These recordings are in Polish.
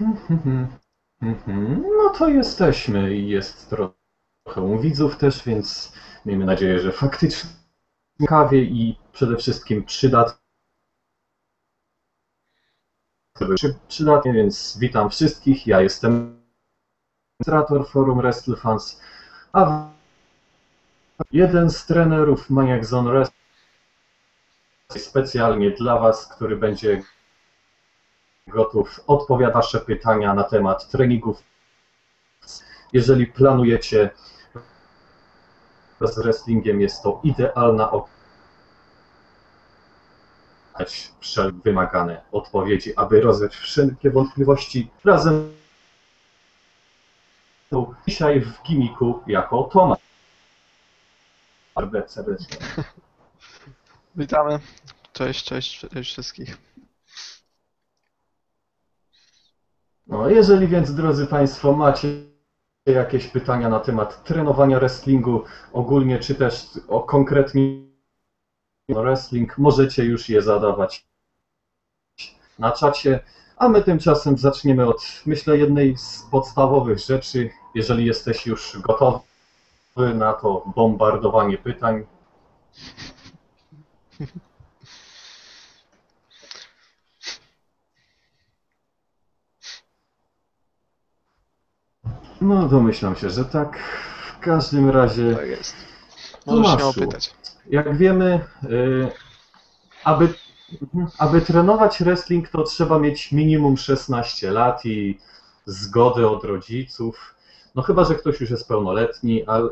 No to jesteśmy i jest trochę widzów też, więc miejmy nadzieję, że faktycznie ciekawie i przede wszystkim przydatnie. Przy- Przydatnie, więc witam wszystkich. Ja jestem administrator forum WrestleFans, a jeden z trenerów Maniac Zone Wrestling specjalnie dla Was, który będzie gotów odpowiadać Wasze pytania na temat treningów. Jeżeli planujecie z wrestlingiem, jest to idealna okazja wymagane odpowiedzi, aby rozwiać wszelkie wątpliwości razem dzisiaj w gimiku jako Tomasz. Serdecznie. Witamy. Cześć, cześć wszystkich. No, jeżeli więc, drodzy Państwo, macie jakieś pytania na temat trenowania wrestlingu ogólnie, czy też o konkretnie wrestling, możecie już je zadawać na czacie, a my tymczasem zaczniemy od, myślę, jednej z podstawowych rzeczy, jeżeli jesteś już gotowy na to bombardowanie pytań. No, domyślam się, że tak. W każdym razie, Tak jest. Możesz Tomaszu. pytać. jak wiemy, y, aby, aby trenować wrestling, to trzeba mieć minimum 16 lat i zgodę od rodziców. No chyba, że ktoś już jest pełnoletni, ale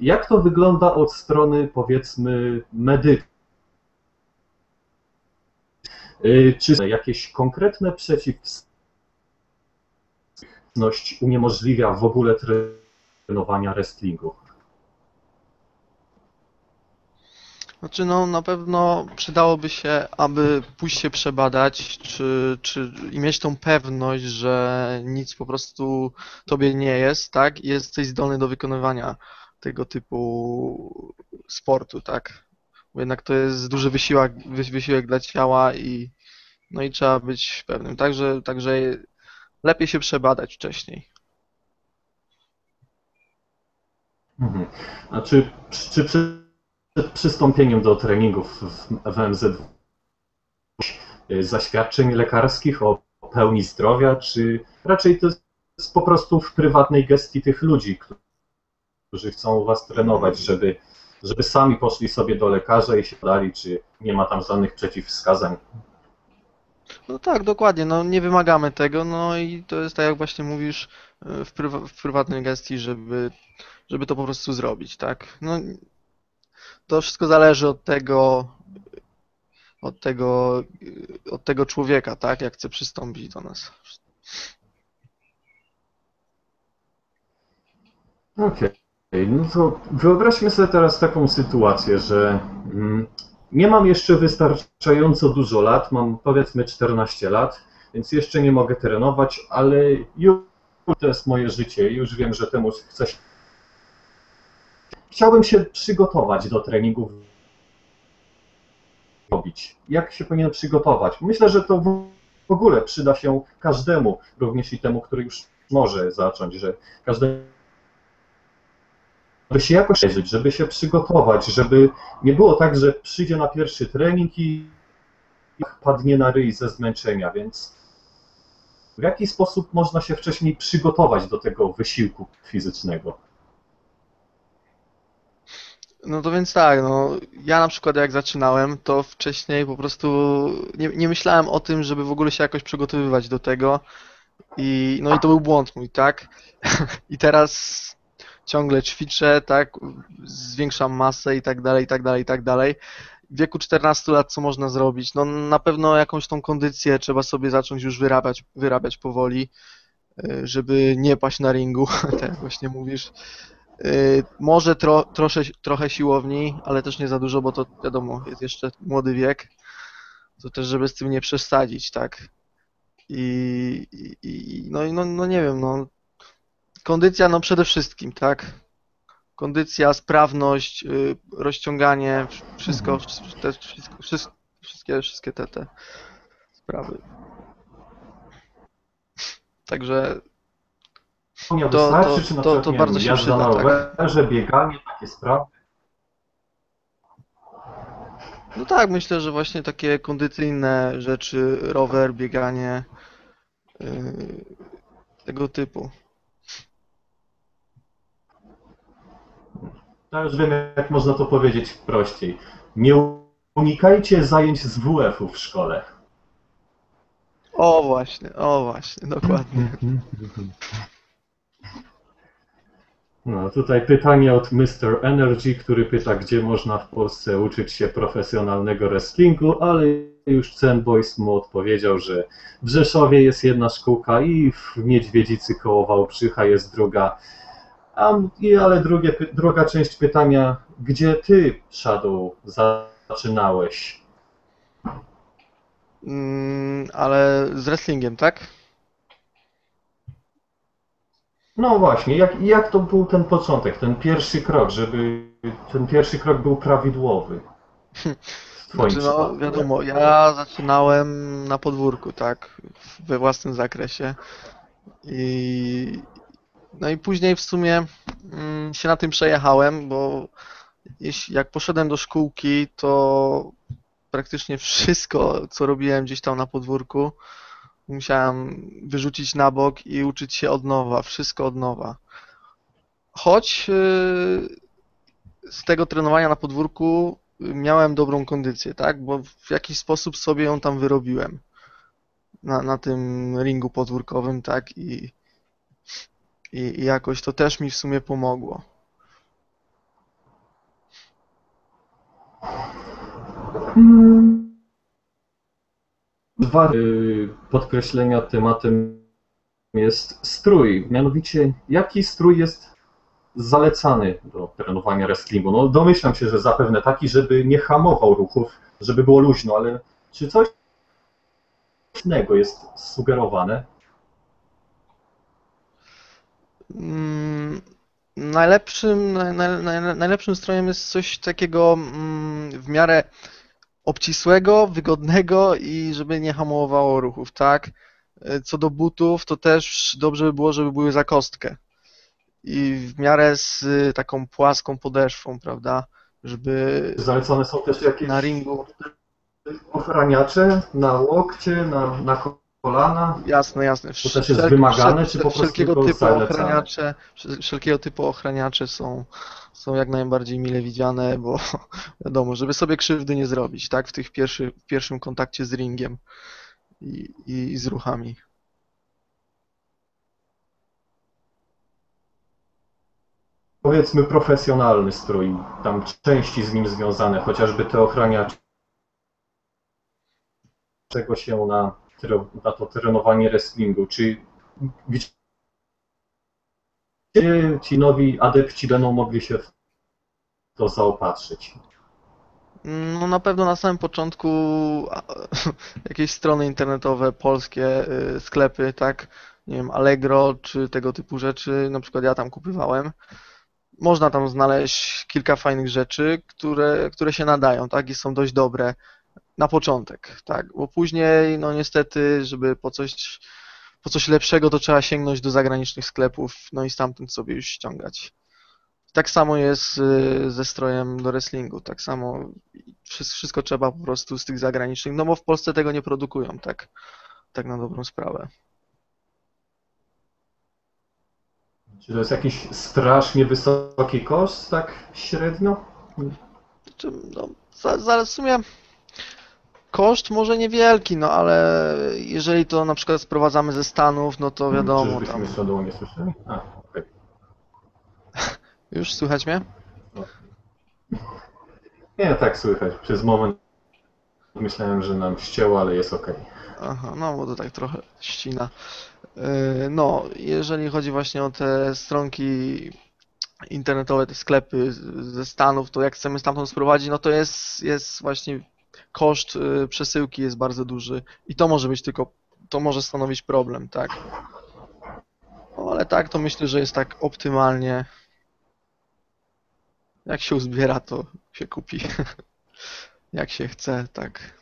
jak to wygląda od strony, powiedzmy, medycznej? Y, Czy jakieś konkretne przeciwwskazania uniemożliwia w ogóle trenowania wrestlingu? Znaczy, no na pewno przydałoby się, aby pójść się przebadać, czy, czy i mieć tą pewność, że nic po prostu tobie nie jest, tak? I jesteś zdolny do wykonywania tego typu sportu, tak? Bo jednak to jest duży wysiłek, wy- wysiłek dla ciała i no i trzeba być pewnym. Także, także lepiej się przebadać wcześniej. Mhm. A czy, czy przed przystąpieniem do treningów w, MZ y, zaświadczeń lekarskich o pełni zdrowia, czy raczej to jest po prostu w prywatnej gestii tych ludzi, którzy chcą Was trenować, żeby, żeby sami poszli sobie do lekarza i się dali, czy nie ma tam żadnych przeciwwskazań? No tak, dokładnie, no nie wymagamy tego, no i to jest tak jak właśnie mówisz y, w, w prywatnej gestii, żeby, żeby to po prostu zrobić, tak? No to wszystko zależy od tego, od tego, y, od tego człowieka, tak? Jak chce przystąpić do nas. Okej, no to wyobraźmy sobie teraz taką sytuację, że mm, nie mam jeszcze wystarczająco dużo lat, mam powiedzmy 14 lat, więc jeszcze nie mogę trenować, ale już to jest moje życie, już wiem, że temu chcę się. Chciałbym się przygotować do treningów. Robić. Jak się powinien przygotować? Myślę, że to w ogóle przyda się każdemu, również i temu, który już może zacząć, że każdemu żeby się jakoś przeżyć, żeby się przygotować, żeby nie było tak, że przyjdzie na pierwszy trening i padnie na ryj ze zmęczenia, więc w jaki sposób można się wcześniej przygotować do tego wysiłku fizycznego? No to więc tak, no ja na przykład jak zaczynałem, to wcześniej po prostu nie, nie myślałem o tym, żeby w ogóle się jakoś przygotowywać do tego i no i to był błąd mój, tak? I teraz ciągle ćwiczę, tak? Zwiększam masę i tak dalej, i tak dalej, i tak dalej. W wieku 14 lat co można zrobić? No na pewno jakąś tą kondycję trzeba sobie zacząć już wyrabiać, wyrabiać powoli, y, żeby nie paść na ringu, tak jak właśnie mówisz. Y, Może tro, trosze, trochę siłowni, ale też nie za dużo, bo to wiadomo, jest jeszcze młody wiek. To też, żeby z tym nie przesadzić, tak? I, i, no, no, no nie wiem, no. Kondycja, no przede wszystkim, tak? Kondycja, sprawność, y, rozciąganie, wszystko, Mhm. te, wszystko, wszystko, wszystkie, wszystkie te, te sprawy. Także To- to- to- to nie bardzo się jazda przyda, na tak. rowerze, bieganie, takie sprawy? No tak, myślę, że właśnie takie kondycyjne rzeczy, rower, bieganie, yy, tego typu. Ja już wiem, jak można to powiedzieć prościej. Nie unikajcie zajęć z WF-u w szkole. O właśnie, o właśnie, dokładnie. No, tutaj pytanie od Mr. Energy, który pyta, gdzie można w Polsce uczyć się profesjonalnego wrestlingu, ale już Zen Boys mu odpowiedział, że w Rzeszowie jest jedna szkółka i w Niedźwiedzicy koło Wałbrzycha jest druga. A, i, ale drugie, druga część pytania, gdzie ty, Shadow, zaczynałeś? Mm, ale z wrestlingiem, tak? No właśnie, jak, jak to był ten początek, ten pierwszy krok, żeby ten pierwszy krok był prawidłowy? Znaczy, no wiadomo, ja zaczynałem na podwórku, tak, we własnym zakresie. I no i później w sumie mm, się na tym przejechałem, bo jeśli, jak poszedłem do szkółki, to praktycznie wszystko, co robiłem gdzieś tam na podwórku, musiałem wyrzucić na bok i uczyć się od nowa, wszystko od nowa. Choć yy, z tego trenowania na podwórku miałem dobrą kondycję, tak? Bo w jakiś sposób sobie ją tam wyrobiłem na, na tym ringu podwórkowym, tak? I, i, I jakoś to też mi w sumie pomogło. Dwa y, podkreślenia tematem jest strój. Mianowicie, jaki strój jest zalecany do trenowania wrestlingu? No domyślam się, że zapewne taki, żeby nie hamował ruchów, żeby było luźno, ale czy coś innego jest sugerowane? Mm, Najlepszym, naj, naj, naj, najlepszym strojem jest coś takiego mm, w miarę obcisłego, wygodnego i żeby nie hamowało ruchów, tak? E, Co do butów, to też dobrze by było, żeby były za kostkę i w miarę z y, taką płaską podeszwą, prawda? Żeby Zalecane są też jakieś na ringu, ochraniacze na łokcie, na, na kolana? jasne, jasne. To też jest wymagane, czy po prostu wszelkiego tylko typu ochraniacze, wszel- wszelkiego typu ochraniacze są, są jak najbardziej mile widziane, bo wiadomo, żeby sobie krzywdy nie zrobić, tak? W tych pierwszy, w pierwszym kontakcie z ringiem i, i, z ruchami. Powiedzmy profesjonalny strój, tam części z nim związane, chociażby te ochraniacze. Czego się na, na to trenowanie wrestlingu? Czy gdzie ci nowi adepci będą mogli się w to zaopatrzyć? No na pewno na samym początku jakieś strony internetowe, polskie y, sklepy, tak? Nie wiem, Allegro czy tego typu rzeczy, na przykład ja tam kupywałem. Można tam znaleźć kilka fajnych rzeczy, które, które się nadają, tak? I są dość dobre na początek, tak? Bo później, no niestety, żeby po coś, po coś lepszego, to trzeba sięgnąć do zagranicznych sklepów, no i stamtąd sobie już ściągać. Tak samo jest y, ze strojem do wrestlingu, tak samo wszy- wszystko trzeba po prostu z tych zagranicznych, no bo w Polsce tego nie produkują, tak, tak na dobrą sprawę. Czy to jest jakiś strasznie wysoki koszt, tak średnio? No, za, za, w sumie koszt może niewielki, no ale jeżeli to na przykład sprowadzamy ze Stanów, no to wiadomo, tam, Czyżbyśmy Shadow nie słyszeli? A, okej. już słychać mnie? Nie, tak słychać. Przez moment myślałem, że nam ścięło, ale jest okej. Aha, no bo to tak trochę ścina. Yy, No, jeżeli chodzi właśnie o te stronki internetowe, te sklepy ze Stanów, to jak chcemy stamtąd sprowadzić, no to jest, jest właśnie koszt y, przesyłki jest bardzo duży i to może być tylko, to może stanowić problem, tak? No ale tak, to myślę, że jest tak optymalnie. Jak się uzbiera, to się kupi. Jak się chce, tak.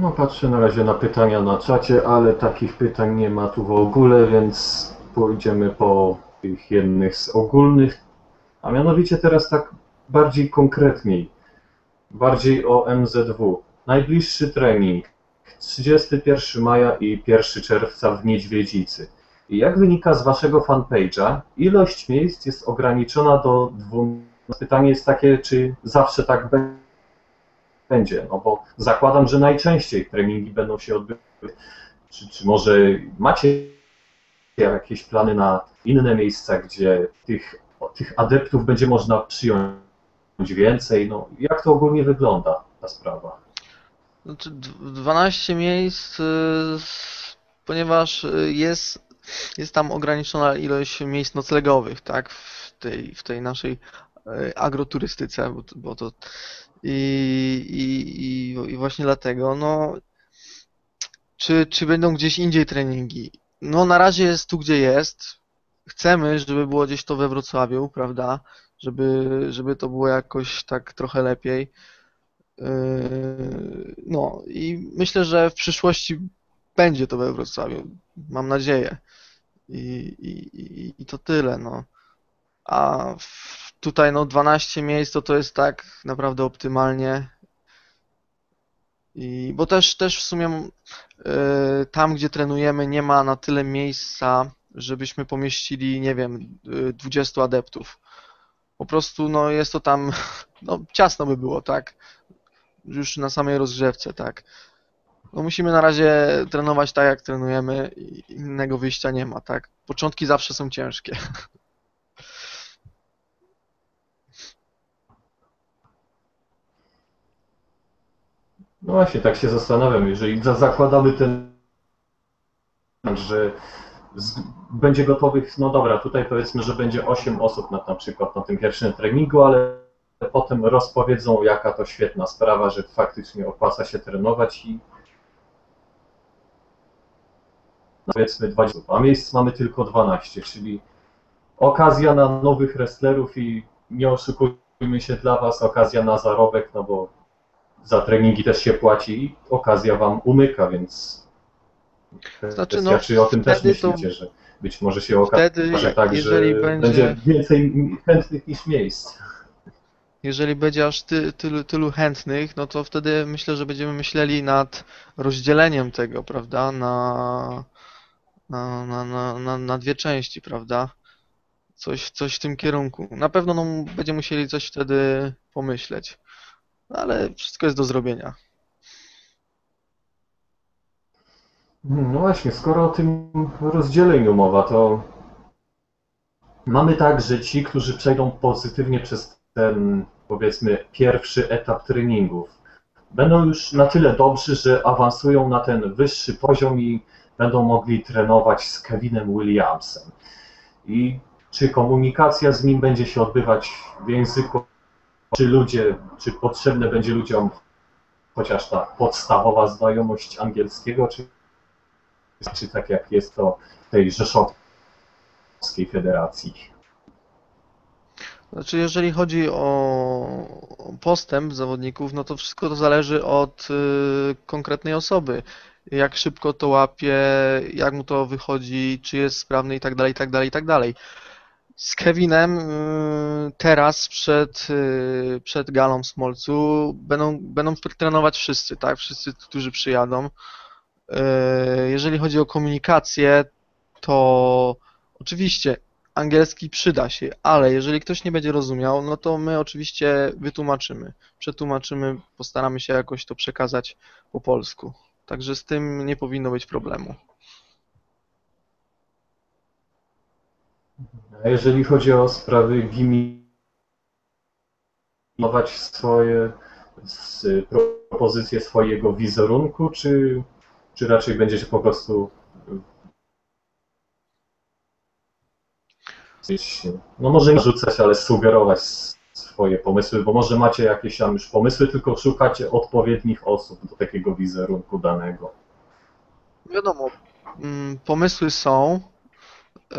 No patrzę na razie na pytania na czacie, ale takich pytań nie ma tu w ogóle, więc pójdziemy po tych jednych z ogólnych, a mianowicie teraz tak bardziej konkretniej, bardziej o MZW. Najbliższy trening 31 maja i 1 czerwca w Niedźwiedzicy. I jak wynika z waszego fanpage'a, ilość miejsc jest ograniczona do 12. Pytanie jest takie, czy zawsze tak będzie? no bo zakładam, że najczęściej treningi będą się odbywać. Czy, czy może macie jakieś plany na inne miejsca, gdzie tych, tych adeptów będzie można przyjąć więcej? No, jak to ogólnie wygląda ta sprawa? Znaczy dw- 12 miejsc, y, ponieważ y, jest, jest tam ograniczona ilość miejsc noclegowych, tak, w tej, w tej naszej y, agroturystyce, bo, bo to i, i, i właśnie dlatego, no, czy, czy będą gdzieś indziej treningi? No, na razie jest tu, gdzie jest. Chcemy, żeby było gdzieś to we Wrocławiu, prawda? Żeby, żeby to było jakoś tak trochę lepiej. Yy, No i myślę, że w przyszłości będzie to we Wrocławiu. Mam nadzieję. I, i, i, to tyle, no. A tutaj no 12 miejsc to to jest tak naprawdę optymalnie. I, bo też, też w sumie yy, tam, gdzie trenujemy, nie ma na tyle miejsca, żebyśmy pomieścili, nie wiem, yy, 20 adeptów. Po prostu no jest to tam, no ciasno by było, tak? Już na samej rozgrzewce, tak. No musimy na razie trenować tak, jak trenujemy innego wyjścia nie ma, tak? Początki zawsze są ciężkie. No właśnie, tak się zastanawiam, jeżeli za- zakładamy ten, że z, będzie gotowych, no dobra, tutaj powiedzmy, że będzie 8 osób na, na przykład na tym pierwszym treningu, ale potem rozpowiedzą, jaka to świetna sprawa, że faktycznie opłaca się trenować i powiedzmy 20 osób, a miejsc mamy tylko 12, czyli okazja na nowych wrestlerów i nie oszukujmy się dla Was, okazja na zarobek, no bo za treningi też się płaci i okazja Wam umyka, więc Znaczy, kwestia, no, czy o tym też wtedy to- myślicie, że być może się okaże Wtedy, tak, że będzie- będzie więcej chętnych niż miejsc. Jeżeli będzie aż ty, tylu, tylu chętnych, no to wtedy myślę, że będziemy myśleli nad rozdzieleniem tego, prawda, na, na, na, na, na, na dwie części, prawda? Coś, coś w tym kierunku. Na pewno no, będziemy musieli coś wtedy pomyśleć, ale wszystko jest do zrobienia. No właśnie, skoro o tym rozdzieleniu mowa, to mamy tak, że ci, którzy przejdą pozytywnie przez ten, powiedzmy, pierwszy etap treningów, będą już na tyle dobrzy, że awansują na ten wyższy poziom i będą mogli trenować z Kevinem Williamsem. I czy komunikacja z nim będzie się odbywać w języku, czy ludzie, czy potrzebne będzie ludziom chociaż ta podstawowa znajomość angielskiego, czy czy tak jak jest to w tej Rzeszowskiej Federacji. Znaczy, jeżeli chodzi o postęp zawodników, no to wszystko to zależy od y, konkretnej osoby. Jak szybko to łapie, jak mu to wychodzi, czy jest sprawny i tak dalej, i tak dalej, i tak dalej. Z Kevinem y, teraz przed, y, przed galą Smolcu będą, będą trenować wszyscy, tak? Wszyscy, którzy przyjadą. Y, Jeżeli chodzi o komunikację, to oczywiście angielski przyda się, ale jeżeli ktoś nie będzie rozumiał, no to my oczywiście wytłumaczymy, przetłumaczymy, postaramy się jakoś to przekazać po polsku. Także z tym nie powinno być problemu. A jeżeli chodzi o sprawy giminować swoje propozycje swojego wizerunku, czy, czy raczej będziecie po prostu gdzieś, no może nie rzucać, ale sugerować swoje pomysły, bo może macie jakieś tam już pomysły, tylko szukacie odpowiednich osób do takiego wizerunku danego. Wiadomo, mm, pomysły są, yy,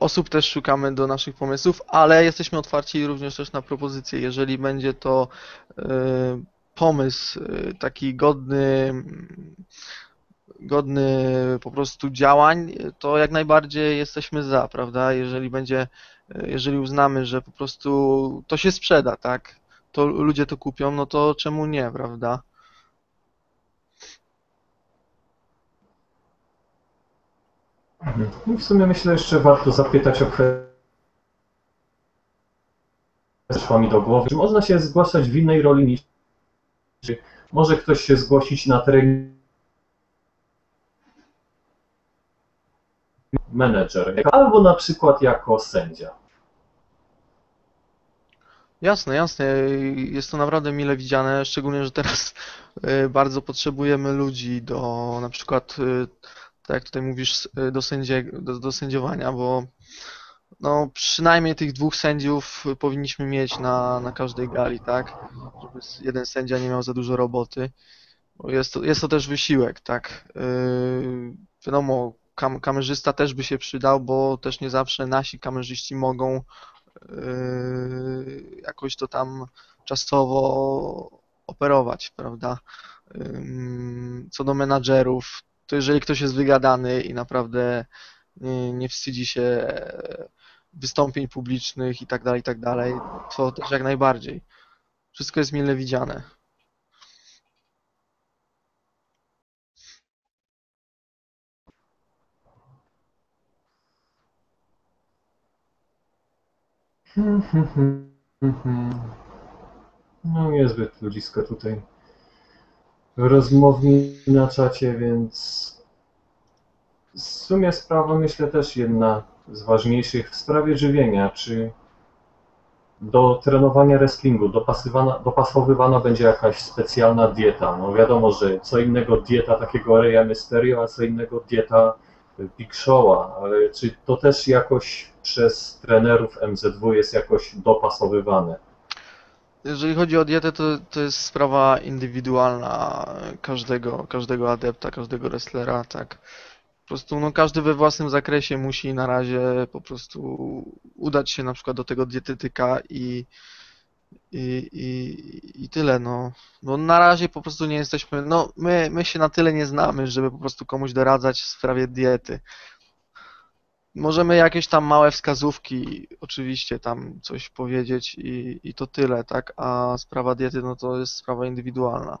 osób też szukamy do naszych pomysłów, ale jesteśmy otwarci również też na propozycje. Jeżeli będzie to yy, pomysł y, taki godny, godny po prostu działań, to jak najbardziej jesteśmy za, prawda? Jeżeli będzie, jeżeli uznamy, że po prostu to się sprzeda, tak? To ludzie to kupią, no to czemu nie, prawda? Mhm. I w sumie myślę jeszcze warto zapytać o kwestię, przyszła mi do głowy. Czy można się zgłaszać w innej roli niż może ktoś się zgłosić na trening menedżer, albo na przykład jako sędzia. Jasne, jasne. Jest to naprawdę mile widziane, szczególnie, że teraz y, bardzo potrzebujemy ludzi do na przykład, y, tak jak tutaj mówisz, y, do sędzie, do, do sędziowania, bo no przynajmniej tych dwóch sędziów powinniśmy mieć na, na każdej gali, tak? Żeby jeden sędzia nie miał za dużo roboty. Bo jest to, jest to też wysiłek, tak? Yy, wiadomo, kam, kamerzysta też by się przydał, bo też nie zawsze nasi kamerzyści mogą yy, jakoś to tam czasowo operować, prawda? Ym, Co do menadżerów, to jeżeli ktoś jest wygadany i naprawdę nie, nie wstydzi się wystąpień publicznych i tak dalej, i tak dalej, to też jak najbardziej. Wszystko jest mile widziane. No niezbyt ludzisko tutaj rozmowni na czacie, więc w sumie sprawa myślę też jedna z ważniejszych w sprawie żywienia, czy do trenowania wrestlingu dopasowywana będzie jakaś specjalna dieta. No wiadomo, że co innego dieta takiego Reya Mysterio, a co innego dieta Big Show'a, ale czy to też jakoś przez trenerów MZW jest jakoś dopasowywane? Jeżeli chodzi o dietę, to, to jest sprawa indywidualna każdego, każdego adepta, każdego wrestlera, tak. Po prostu no, każdy we własnym zakresie musi na razie po prostu udać się na przykład do tego dietetyka i, i, i, i tyle, no. No na razie po prostu nie jesteśmy, no my, my się na tyle nie znamy, żeby po prostu komuś doradzać w sprawie diety. Możemy jakieś tam małe wskazówki, oczywiście tam coś powiedzieć i, i to tyle, tak? A sprawa diety, no to jest sprawa indywidualna.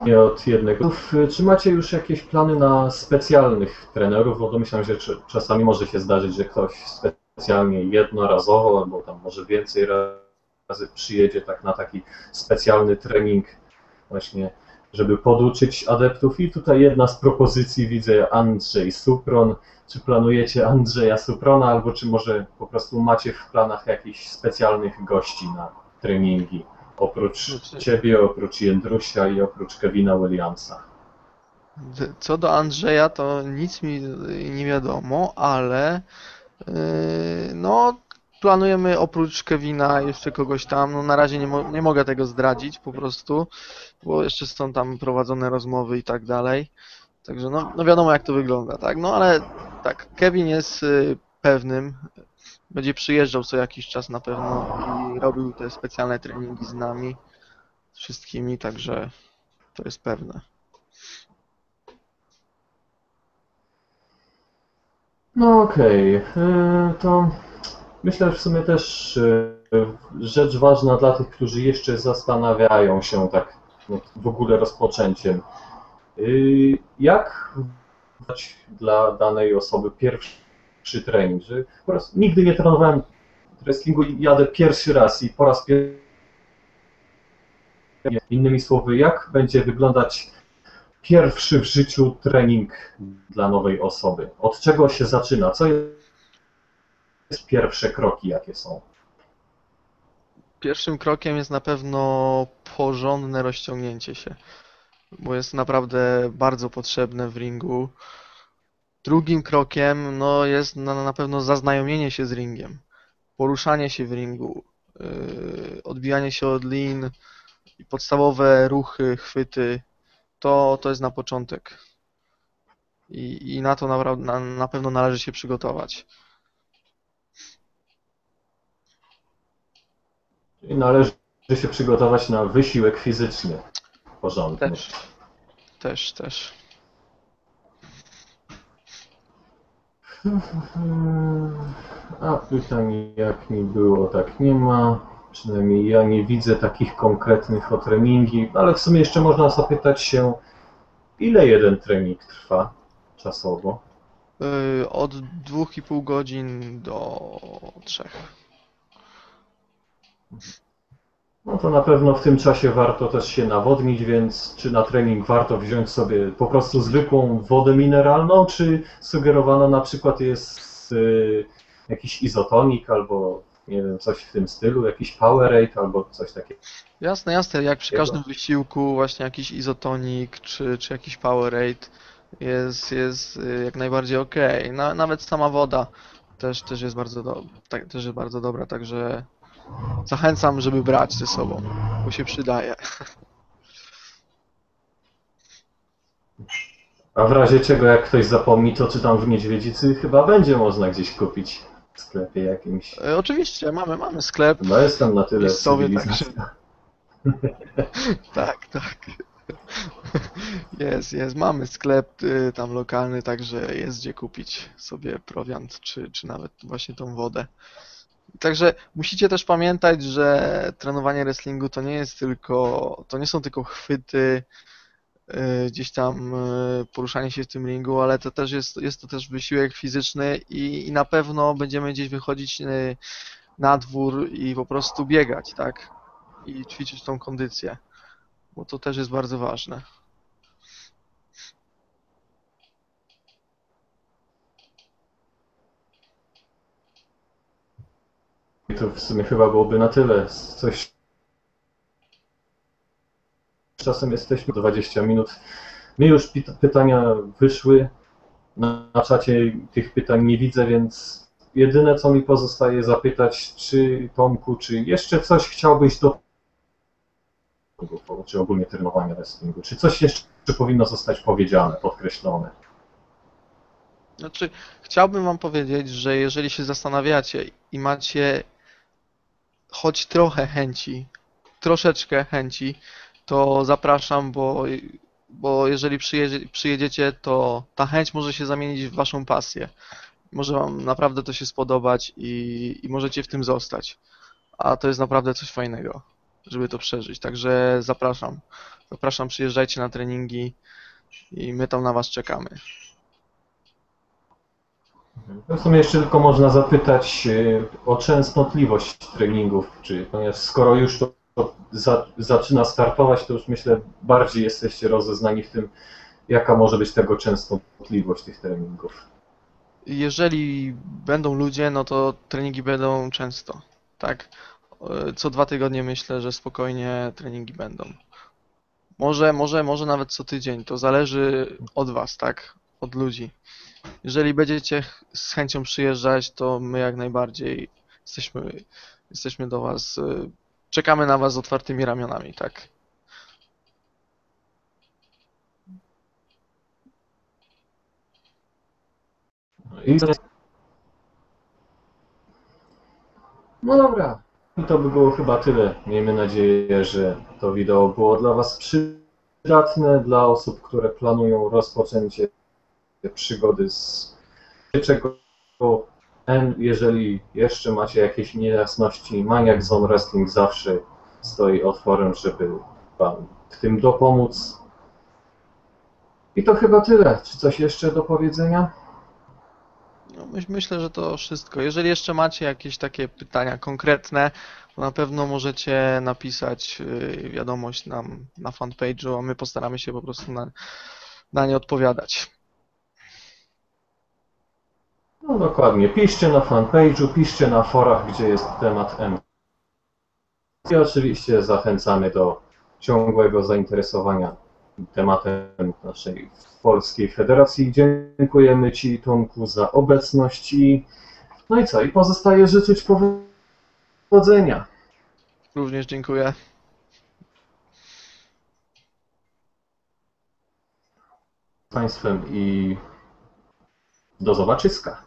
Od jednego. Czy macie już jakieś plany na specjalnych trenerów? Bo domyślam się, że czasami może się zdarzyć, że ktoś specjalnie jednorazowo, albo tam może więcej razy przyjedzie tak na taki specjalny trening właśnie, żeby poduczyć adeptów. I tutaj jedna z propozycji widzę Andrzej Supron. Czy planujecie Andrzeja Suprona, albo czy może po prostu macie w planach jakichś specjalnych gości na treningi? Oprócz Znaczy- ciebie, oprócz Jędrusia i oprócz Kevina Williamsa. Co do Andrzeja, to nic mi nie wiadomo, ale yy, no planujemy oprócz Kevina jeszcze kogoś tam. No na razie nie, mo nie mogę tego zdradzić po prostu, bo jeszcze są tam prowadzone rozmowy i tak dalej. Także no, no wiadomo jak to wygląda, tak? No ale tak, Kevin jest y, pewnym, będzie przyjeżdżał co jakiś czas na pewno i robił te specjalne treningi z nami, z wszystkimi, także to jest pewne. No okej, yy, to myślę, że w sumie też yy, rzecz ważna dla tych, którzy jeszcze zastanawiają się tak w ogóle rozpoczęciem. Yy, Jak dla danej osoby pierwszy trening? Że po raz, nigdy nie trenowałem wrestlingu i jadę pierwszy raz i po raz pierwszy. Innymi słowy, jak będzie wyglądać pierwszy w życiu trening dla nowej osoby? Od czego się zaczyna? Co jest pierwsze kroki, jakie są? Pierwszym krokiem jest na pewno porządne rozciągnięcie się, bo jest naprawdę bardzo potrzebne w ringu. Drugim krokiem no, jest na, na pewno zaznajomienie się z ringiem, poruszanie się w ringu, yy, odbijanie się od lin i podstawowe ruchy, chwyty. To, to jest na początek. I, i na to naprawdę, na, na pewno należy się przygotować. I należy się przygotować na wysiłek fizyczny porządny. Też. Też, też. A pytań jak mi było, tak nie ma. Przynajmniej ja nie widzę takich konkretnych o treningi, ale w sumie jeszcze można zapytać się, ile jeden trening trwa czasowo? Yy, od 2,5 godzin do 3. No to na pewno w tym czasie warto też się nawodnić, więc czy na trening warto wziąć sobie po prostu zwykłą wodę mineralną, czy sugerowana na przykład jest y, jakiś izotonik albo nie wiem, coś w tym stylu, jakiś Powerade albo coś takiego. Jasne, jasne, jak przy każdym wysiłku właśnie jakiś izotonik czy, czy jakiś Powerade jest, jest y, jak najbardziej okej. Na, nawet sama woda też, też jest bardzo do, tak, też jest bardzo dobra, także zachęcam, żeby brać ze sobą, bo się przydaje. A w razie czego, jak ktoś zapomni, to czy tam w Niedźwiedzicy chyba będzie można gdzieś kupić w sklepie jakimś. E, Oczywiście, mamy, mamy sklep, Chyba jestem na tyle Miejscowy, cywilizacja. tak, tak. Jest, jest, mamy sklep y, tam lokalny, także jest gdzie kupić sobie prowiant, czy, czy nawet właśnie tą wodę. Także musicie też pamiętać, że trenowanie wrestlingu to nie jest tylko, to nie są tylko chwyty, y, gdzieś tam y, poruszanie się w tym ringu, ale to też jest, jest to też wysiłek fizyczny i, i na pewno będziemy gdzieś wychodzić y, na dwór i po prostu biegać, tak? I ćwiczyć tą kondycję, bo to też jest bardzo ważne. To w sumie chyba byłoby na tyle. Coś. Czasem jesteśmy 20 minut. Mi już pytania wyszły. Na, na czacie tych pytań nie widzę, więc jedyne co mi pozostaje zapytać, czy Tomku, czy jeszcze coś chciałbyś do czy ogólnie trenowania wrestlingu? Czy coś jeszcze powinno zostać powiedziane, podkreślone? Znaczy, chciałbym Wam powiedzieć, że jeżeli się zastanawiacie i macie choć trochę chęci, troszeczkę chęci, to zapraszam, bo, bo jeżeli przyjedzie, przyjedziecie, to ta chęć może się zamienić w Waszą pasję. Może Wam naprawdę to się spodobać i, i możecie w tym zostać. A to jest naprawdę coś fajnego, żeby to przeżyć. Także zapraszam. Zapraszam, przyjeżdżajcie na treningi i my tam na Was czekamy. No W sumie jeszcze tylko można zapytać e, o częstotliwość treningów, czy, ponieważ skoro już to, za, zaczyna startować, to już myślę bardziej jesteście rozeznani w tym, jaka może być tego częstotliwość tych treningów. Jeżeli będą ludzie, no to treningi będą często, tak? E, Co dwa tygodnie myślę, że spokojnie treningi będą. Może, może, może nawet co tydzień, to zależy od was, tak? Od ludzi. Jeżeli będziecie z chęcią przyjeżdżać, to my jak najbardziej jesteśmy, jesteśmy do was, e, czekamy na was z otwartymi ramionami, tak? I no dobra. I to by było chyba tyle. Miejmy nadzieję, że to wideo było dla Was przydatne, dla osób, które planują rozpoczęcie przygody z czego jeżeli jeszcze macie jakieś niejasności, Maniac Zone Wrestling zawsze stoi otworem, żeby Wam w tym dopomóc. I to chyba tyle. Czy coś jeszcze do powiedzenia? No, myśl, myślę, że to wszystko. Jeżeli jeszcze macie jakieś takie pytania konkretne, to na pewno możecie napisać y, wiadomość nam na fanpage'u, a my postaramy się po prostu na, na nie odpowiadać. No dokładnie. Piszcie na fanpage'u, piszcie na forach, gdzie jest temat M. I oczywiście zachęcamy do ciągłego zainteresowania tematem naszej Polskiej Federacji. Dziękujemy Ci, Tomku, za obecność i no i co? I pozostaje życzyć powodzenia. Również dziękuję. Państwem i do zobaczyska.